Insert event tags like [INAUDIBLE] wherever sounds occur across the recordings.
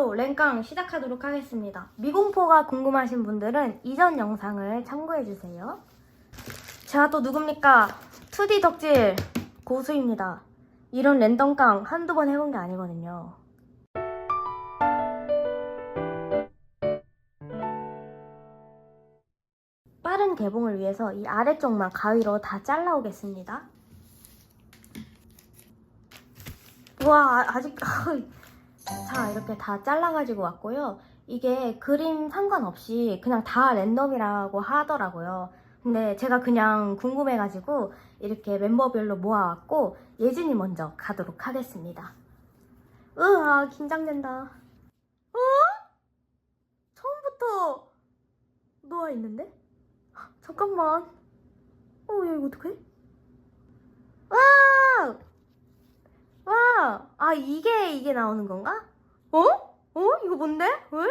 바로 랭깡 시작하도록 하겠습니다. 미공포가 궁금하신 분들은 이전 영상을 참고해주세요. 제가 또 누굽니까? 2D 덕질 고수입니다. 이런 랜덤 깡 한두 번 해본 게 아니거든요. 빠른 개봉을 위해서 이 아래쪽만 가위로 다 잘라오겠습니다. 우와, 아- 아직, [LAUGHS] 자, 이렇게 다 잘라가지고 왔고요. 이게 그림 상관없이 그냥 다 랜덤이라고 하더라고요. 근데 제가 그냥 궁금해가지고 이렇게 멤버별로 모아왔고, 예진이 먼저 가도록 하겠습니다. 으아, 긴장된다. 어? 처음부터 누워있는데? 잠깐만. 어, 야, 이거 어떡해? 와! 와! 아, 이게, 이게 나오는 건가? 어? 어? 이거 뭔데? 왜?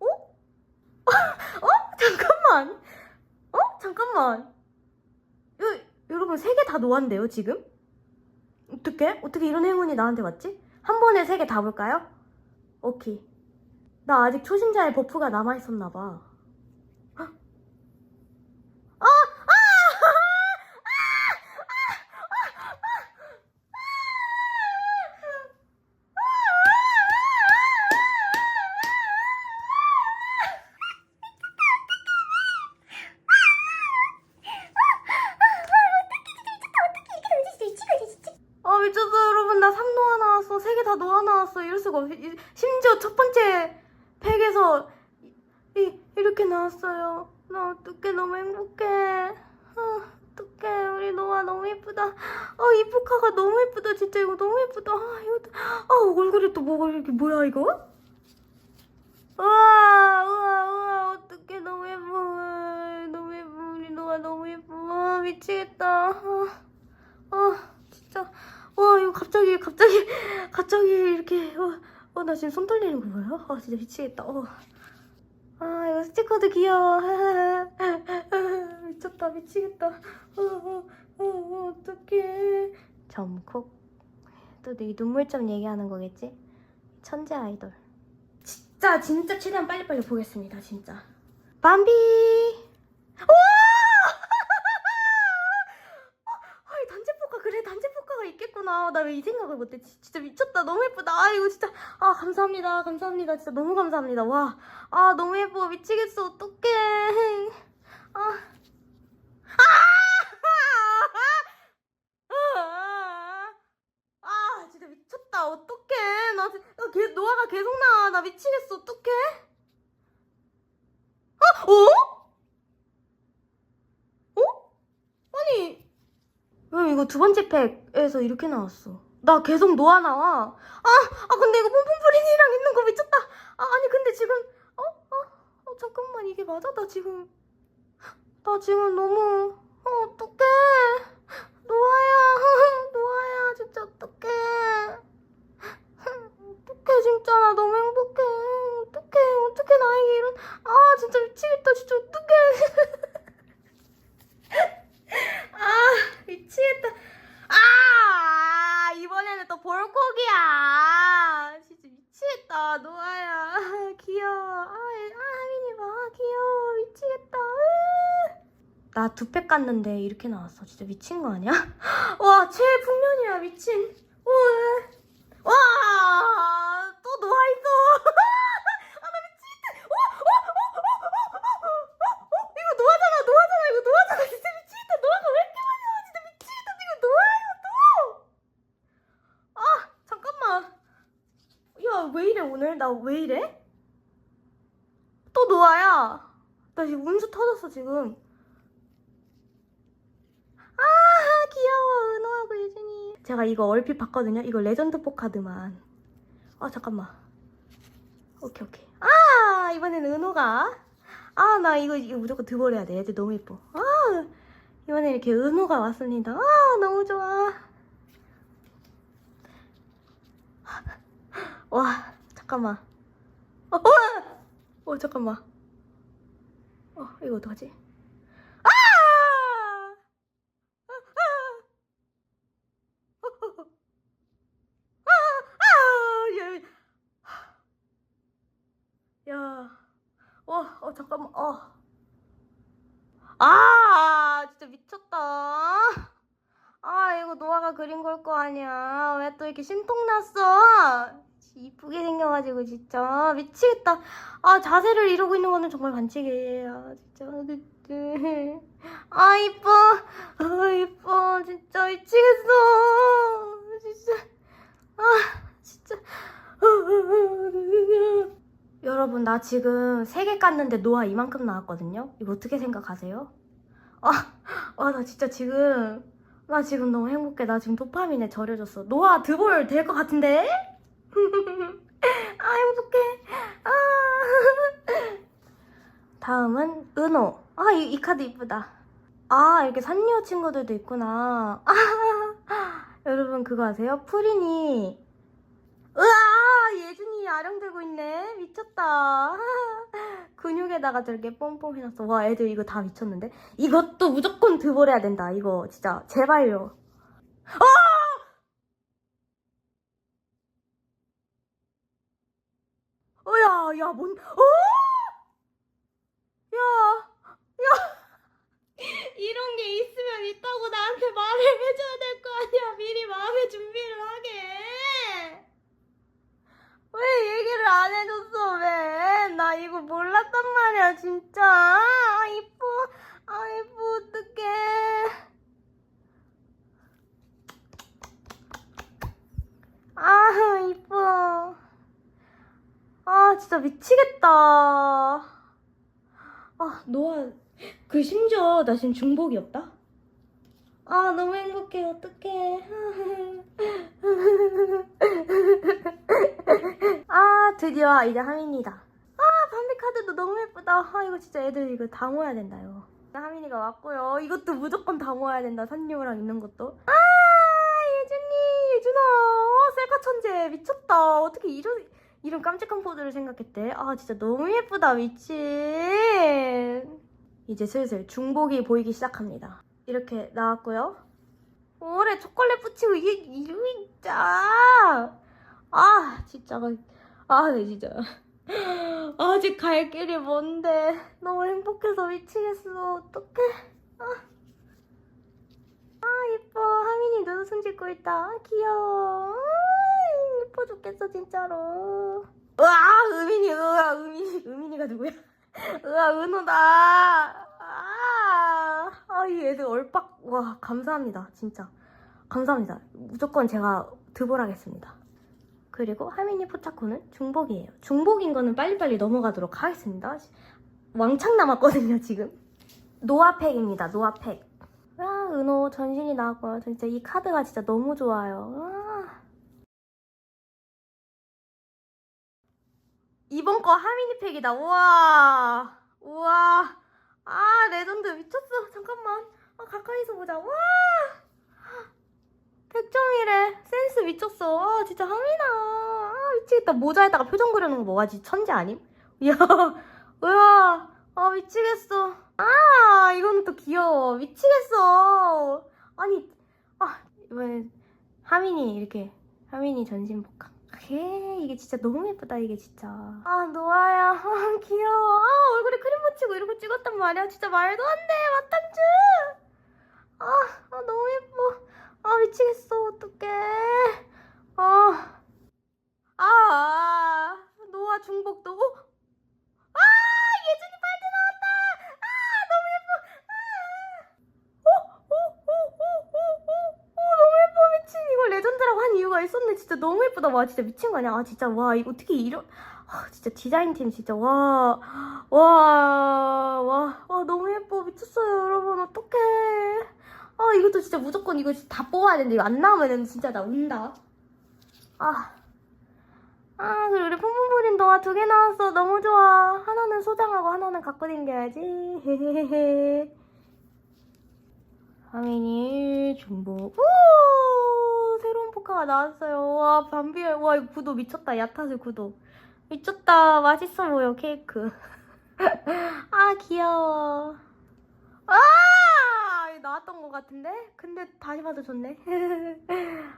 어? [LAUGHS] 어? 잠깐만. 어? 잠깐만. 요, 여러분, 세 개 다 노안데요, 지금? 어떻게? 어떻게 이런 행운이 나한테 왔지? 한 번에 세 개 다 볼까요? 오케이. 나 아직 초심자의 버프가 남아있었나봐. 아 얼굴에 또 뭐가 이렇게 뭐야 이거? 우와 우와 우와 어떡해. 너무 예뻐. 너무 예뻐. 우리 노아 너무 예뻐. 아, 미치겠다. 아, 아 진짜. 와 이거 갑자기 갑자기 갑자기 이렇게. 어나 지금 손 떨리는 거 봐요? 아 진짜 미치겠다. 어. 아 이거 스티커도 귀여워. [LAUGHS] 미쳤다. 미치겠다. 어, 어, 어, 어, 어떡해. 점콕 또 이 눈물점 얘기하는 거겠지? 천재 아이돌. 진짜 진짜 최대한 빨리빨리 보겠습니다 진짜. 밤비! 헐 단체 포카 그래. 단체 포카가 있겠구나. 나 왜 이 생각을 못했지 진짜 미쳤다. 너무 예쁘다. 아 이거 진짜. 아 감사합니다. 감사합니다. 진짜 너무 감사합니다. 와. 아 너무 예뻐. 미치겠어. 어떡해. 아 아! 아 진짜 미쳤다 어떡해 나, 진- 나 개, 노아가 계속 나와 나 미치겠어 어떡해 아 어? 어? 아니 왜 이거 두 번째 팩에서 이렇게 나왔어? 나 계속 노아 나와. 아, 아 근데 이거 폼폼프린이랑 있는 거 미쳤다. 아, 아니 근데 지금 어, 어, 어 잠깐만 이게 맞아? 나 지금 나 지금 너무 어 어떡해. 노아야, [LAUGHS] 노아야, 진짜 어떡해. 어떡해 진짜 나 너무 행복해. 어떡해, 어떡해 나에게 이런 아 진짜 미치겠다 진짜 어떡해. [LAUGHS] 아 미치겠다. 아 이번에는 또 볼콕이야. 진짜 미치겠다 노아야. [LAUGHS] 귀여워. 아, 아 하민이 봐 귀여워 미치겠다. 나 두팩 갔는데 이렇게 나왔어. 진짜 미친 거 아니야? [GASPS] 와 최풍년이야 미친. 왜 이래 오늘 나 왜 이래? 또 노아야. 나 지금 운수 터졌어 지금. 아 귀여워 은호하고 유준이. 제가 이거 얼핏 봤거든요. 이거 레전드 포카드만. 아 잠깐만. 오케이 오케이. 아 이번에는 은호가. 아 나 이거 이거 무조건 드버려야 돼. 애들 너무 예뻐. 아 이번에 이렇게 은호가 왔습니다. 아 너무 좋아. 와 잠깐만. 어, 와! 어 잠깐만. 어 이거 어떡하지? 아! 아! 아! 아! 야, 어, 어 잠깐만. 어. 아, 진짜 미쳤다. 아, 이거 노아가 그린 걸 거 아니야. 왜 또 이렇게 심통났어? 이쁘게 생겨가지고 진짜 미치겠다. 아, 자세를 이러고 있는 거는 정말 반칙이에요. 진짜. 아, 이뻐. 아, 이뻐. 진짜 미치겠어. 진짜. 아, 진짜. 여러분 나 지금 세 개 깠는데 노아 이만큼 나왔거든요. 이거 어떻게 생각하세요? 아, 아나 진짜 지금 나 지금 너무 행복해. 나 지금 도파민에 절여졌어. 노아 드볼 될 것 같은데? [LAUGHS] 아 행복해. 아. 다음은 은호. 아 이 이 카드 이쁘다. 아 이렇게 산리오 친구들도 있구나. 아, 여러분 그거 아세요? 프린이 으아 예준이 아령 들고 있네 미쳤다 근육에다가 저렇게 뽕뽕 해놨어 와 애들 이거 다 미쳤는데 이것도 무조건 드볼해야 된다 이거 진짜 제발요 아! 어 야 야 뭔 어? 야 야. 이런 게 있으면 있다고 나한테 말을 해줘야 될 거 아니야 미리 마음의 준비를 하게 왜 얘기를 안 해줬어 왜? 나 이거 몰랐단 말이야 진짜. 아 이뻐, 아 이뻐 어떡해. 아 이뻐. 아 진짜 미치겠다. 아 노아 그 심지어 나 지금 중복이 없다. 아 너무 행복해. 어떡해. 아 드디어 이제 하민이다. 아 밤비 카드도 너무 예쁘다. 아 이거 진짜 애들 이거 다 모아야 된다 이거 하민이가 왔고요. 이것도 무조건 다 모아야 된다. 산유랑 있는 것도. 아 예준이 예준아. 어, 셀카 천재. 미쳤다. 어떻게 이런 이 런 깜찍한 포즈를 생각했대. 아 진짜 너무 예쁘다 미친. 이제 슬슬 중복이 보이기 시작합니다. 이렇게 나왔고요. 올해 초콜릿 붙이고 이게 이름이 진짜. 아 진짜. 아 네, 진짜. 아직 갈 길이 먼데. 너무 행복해서 미치겠어. 어떡해. 아, 아 예뻐. 하민이 눈웃음 짓고 있다. 아, 귀여워 아, 예뻐 죽겠어 진짜로 으아 의민이 으아 의민이 의민이가 누구야 [LAUGHS] 으아 은호다 아, 아, 이 애들 얼빡 와 감사합니다 진짜 감사합니다 무조건 제가 드볼하겠습니다 그리고 하미니 포차코는 중복이에요. 중복인 거는 빨리빨리 넘어가도록 하겠습니다. 왕창 남았거든요, 지금. 노아팩입니다, 노아팩. 와, 은호 전신이 나왔고요. 진짜 이 카드가 진짜 너무 좋아요. 거 하미니 팩이다. 우와. 우와. 아, 레전드 미쳤어. 잠깐만. 아, 가까이서 보자. 와. 100점이래. 센스 미쳤어. 아, 진짜 하민아. 아, 미치겠다. 모자에다가 표정 그려놓은 거 뭐가 지? 천재 아님? [LAUGHS] 이야, 우와. 아, 미치겠어. 아, 이거는 또 귀여워. 미치겠어. 아니, 아, 이번엔 하민이 이렇게, 하민이 전신 복각. 에 이게 진짜 너무 예쁘다, 이게 진짜. 아, 노아야. [LAUGHS] 아, 귀여워. 아, 얼굴에 크림 묻히고 이러고 찍었단 말이야. 진짜 말도 안 돼. 마땅즈. 아, 아, 너무 예뻐. 아 미치겠어 어떡해 아, 아, 아 노아 중복도 어? 아 예준이 팔찌 나왔다 아 너무 예뻐 아. 어? 어? 어? 어? 어? 어? 어 너무 예뻐 미친 이거 이유가 있었네 진짜 너무 예쁘다. 와 진짜 미친 거 아니야? 아 진짜 와 이거 어떻게 이런 아 진짜 디자인팀 진짜 와 와, 와, 와, 너무 예뻐. 미쳤어요, 여러분. 어떡해. 아 이것도 진짜 무조건 이거 다 뽑아야 되는데 이거 안 나오면은 진짜 나 운다. 아. 아 그리고 우리 폼폼부린 동화 두 개 나왔어. 너무 좋아. 하나는 소장하고 하나는 갖고 다녀야지. 헤헤헤헤. 하민이 중복. 오 새로운 포카가 나왔어요 와 밤비 와 이거 구도 미쳤다 야타스 구도 미쳤다 맛있어 보여 케이크 [LAUGHS] 아 귀여워 아 나왔던 것 같은데? 근데 다시 봐도 좋네. [LAUGHS]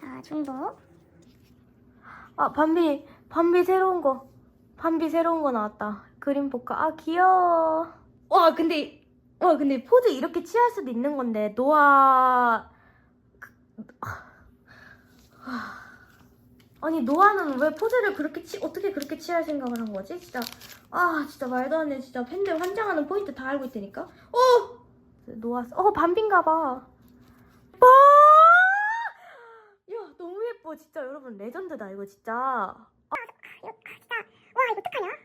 자, 중복. 아, 밤비, 밤비 새로운 거. 밤비 새로운 거 나왔다. 그림 볼까? 아 귀여워. 와 근데 와 근데 포즈 이렇게 취할 수도 있는 건데 노아 그- 아. 아니 노아는 왜 포즈를 그렇게 취 어떻게 그렇게 취할 생각을 한 거지? 진짜 아 진짜 말도 안 돼. 진짜 팬들 환장하는 포인트 다 알고 있다니까. 어 노아 어 밤빈가 봐. 와! 야 너무 예뻐 진짜 여러분 레전드다 이거 진짜. 와 이거 어떡하냐?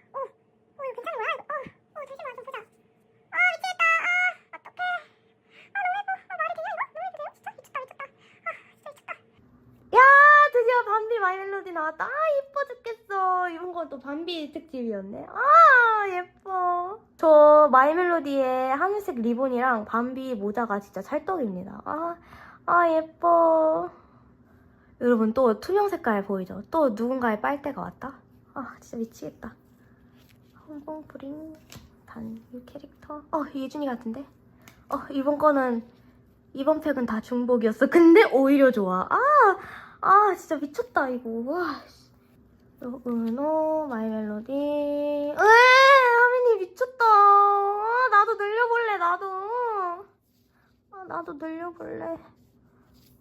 마이 멜로디 나왔다. 아 예뻐 죽겠어. 이번 건또 밤비 특집이었네. 아 예뻐. 저 마이 멜로디의 하늘색 리본이랑 밤비 모자가 진짜 찰떡입니다. 아, 아 예뻐. 여러분 또 투명 색깔 보이죠? 또 누군가의 빨대가 왔다? 아 진짜 미치겠다. 프린 단이 캐릭터. 어 예준이 같은데? 어 이번 거는 이번 팩은 다 중복이었어. 근데 오히려 좋아. 아, 아 진짜 미쳤다 이거. 와. 은호 마이 멜로디. 에 하민이 미쳤다. 아, 나도 늘려볼래 나도. 아 나도 늘려볼래.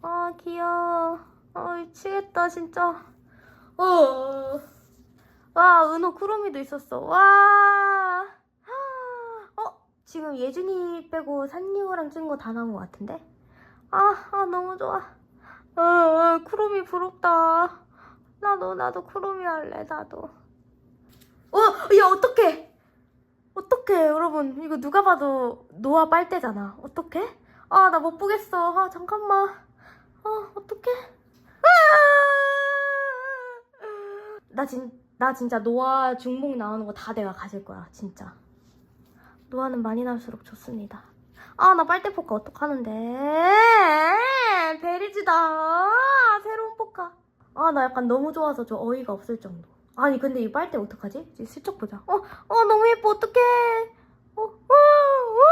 아 귀여워. 아 미치겠다 진짜. 어. 와 은호 쿠로미도 있었어. 와. 어 지금 예준이 빼고 산리오랑 찍은 거다 나온 것 같은데? 아, 아 너무 좋아. 어, 어, 쿠로미 부럽다. 나도 나도 쿠로미 할래 나도. 어, 야 어떡해? 어떡해 여러분 이거 누가 봐도 노아 빨대잖아. 어떡해? 아 나 못 보겠어. 아 잠깐만. 아 어떡해? 아! 나 진, 나 진짜 노아 중복 나오는 거 다 내가 가질 거야 진짜. 노아는 많이 나올수록 좋습니다. 아, 나 빨대 포카 어떡하는데? 베리즈다. 아, 새로운 포카. 아, 나 약간 너무 좋아서 좀 어이가 없을 정도. 아니, 근데 이 빨대 어떡하지? 이제 슬쩍 보자. 어, 어, 너무 예뻐. 어떡해. 어, 어, 우후.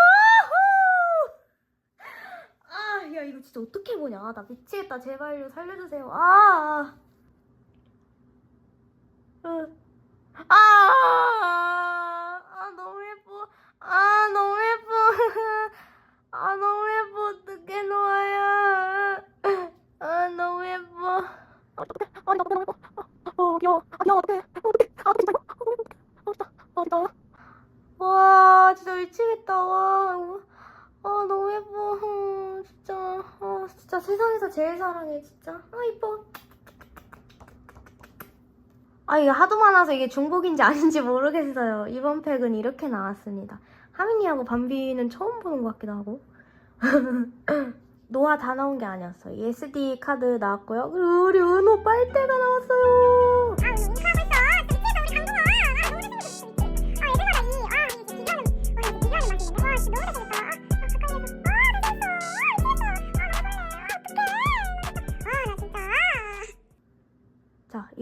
아, 야, 이거 진짜 어떻게 보냐. 나 미치겠다. 제발요. 살려주세요. 아. 으. 아, 아, 너무 예뻐. 아, 너무 예뻐. 아, 너무 예뻐. 어떡해, 노아야. 아, 너무 예뻐. 어떡해. 아니, 나 너무 예뻐. 어, 귀여워. 아, 귀여워. 어떡해. 어떡해. 아, 진짜 예뻐. 아, 너무 예뻐. 아, 진짜. 아, 진짜. 와, 진짜 미치겠다. 와. 아, 너무 예뻐. 음, 진짜. 아, 진짜 세상에서 제일 사랑해, 진짜. 아, 이뻐. 아, 이게 하도 많아서 이게 중복인지 아닌지 모르겠어요. 이번 팩은 이렇게 나왔습니다. 하민이하고 밤비는 처음 보는 것 같기도 하고. 노아 다 나온 게 아니었어. 요 SD 카드 나왔고요. 그리고 우리 은호 빨대가 나왔어요. 아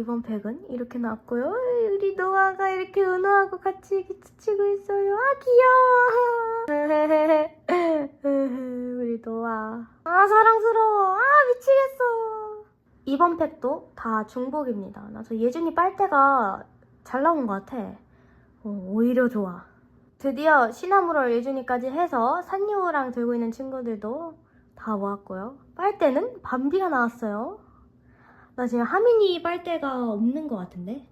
이번 팩은 이렇게 나왔고요. 우리 노아가 이렇게 은호하고 같이 이렇게 치고 있어요. 아, 귀여워. [LAUGHS] 우리 노아. 아, 사랑스러워. 아, 미치겠어. 이번 팩도 다 중복입니다. 나저 예준이 빨대가 잘 나온 것 같아. 어, 오히려 좋아. 드디어 시나무럴 예준이까지 해서 산유랑 들고 있는 친구들도 다 모았고요. 빨대는 밤비가 나왔어요. 나 지금 하민이 빨대가 없는 것 같은데?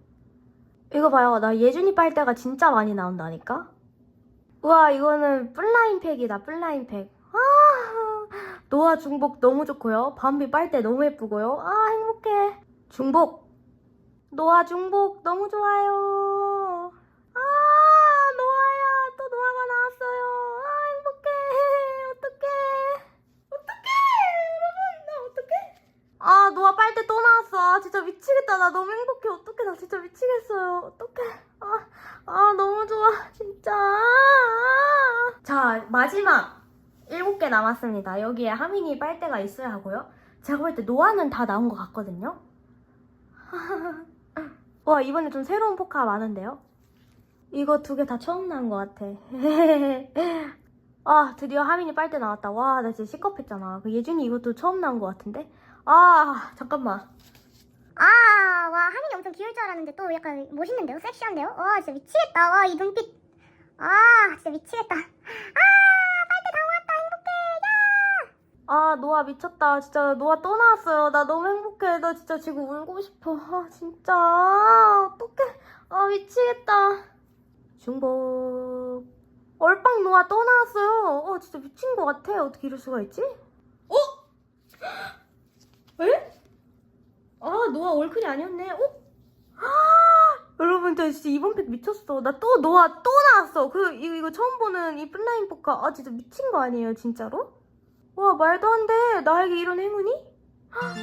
이거 봐요. 나 예준이 빨대가 진짜 많이 나온다니까? 우와, 이거는 뿔라인 팩이다, 뿔라인 팩. 아, 노아 중복 너무 좋고요. 밤비 빨대 너무 예쁘고요. 아, 행복해. 중복. 노아 중복 너무 좋아요. 아, 노아야. 또 노아가 나왔어요. 아, 행복해. 어떡해. 어떡해. 여러분, 나 어떡해. 아 노아 빨대 또 나왔어 아 진짜 미치겠다. 나 너무 행복해. 어떡해. 나 진짜 미치겠어요. 어떡해. 아, 아 너무 좋아. 진짜. 자 마지막 일곱 개 남았습니다. 여기에 하민이 빨대가 있어야 하고요. 제가 볼 때 노아는 다 나온 것 같거든요. [LAUGHS] 와 이번에 좀 새로운 포카 많은데요? 이거 두 개 다 처음 나온 것 같아. [LAUGHS] 아 드디어 하민이 빨대 나왔다. 와 나 진짜 시겁했잖아. 그 예준이 이것도 처음 나온 것 같은데? 아 잠깐만 아 아, 와, 하민이 엄청 귀여울 줄 알았는데 또 약간 멋있는데요? 섹시한데요? 와, 진짜 미치겠다. 와, 이 눈빛. 아, 진짜 미치겠다. 아, 빨대 다 왔다. 행복해. 야! 아 노아 미쳤다 진짜 노아 또 나왔어요 나 너무 행복해 나 진짜 지금 울고 싶어 아 진짜 어떡해 아 미치겠다 중복 얼빵 노아 또 나왔어요 어 진짜 미친 것 같아 어떻게 이럴 수가 있지? 어? 에? 아 노아 월클이 아니었네 어? [GASPS] 아, 여러분들 진짜 이번 팩 미쳤어 나 또 노아 또 나왔어 그 이거, 이거 처음 보는 이 플라잉 포카 아 진짜 미친 거 아니에요 진짜로? 와 말도 안 돼. 나에게 이런 행운이? [GASPS] 아,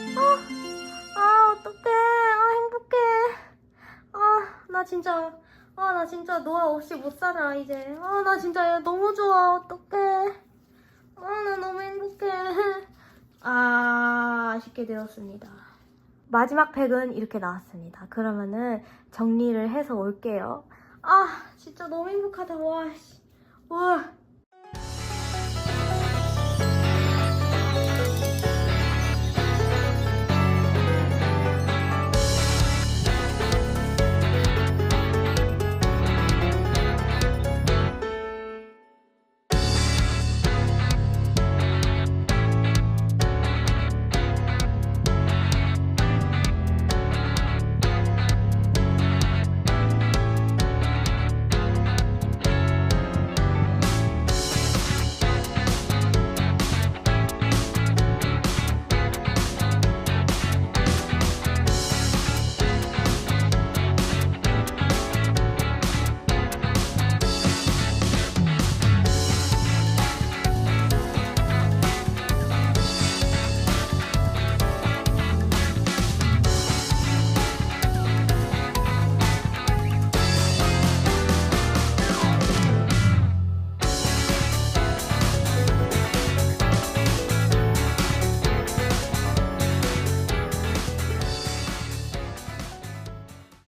아 어떡해. 아 행복해. 아 나 진짜 아 나 진짜 노아 없이 못 살아 이제. 아 나 진짜 얘 너무 좋아. 어떡해. 아 나 너무 행복해. [LAUGHS] 아 아쉽게 되었습니다. 마지막 팩은 이렇게 나왔습니다. 그러면은 정리를 해서 올게요. 아 진짜 너무 행복하다. 와. 씨. 와.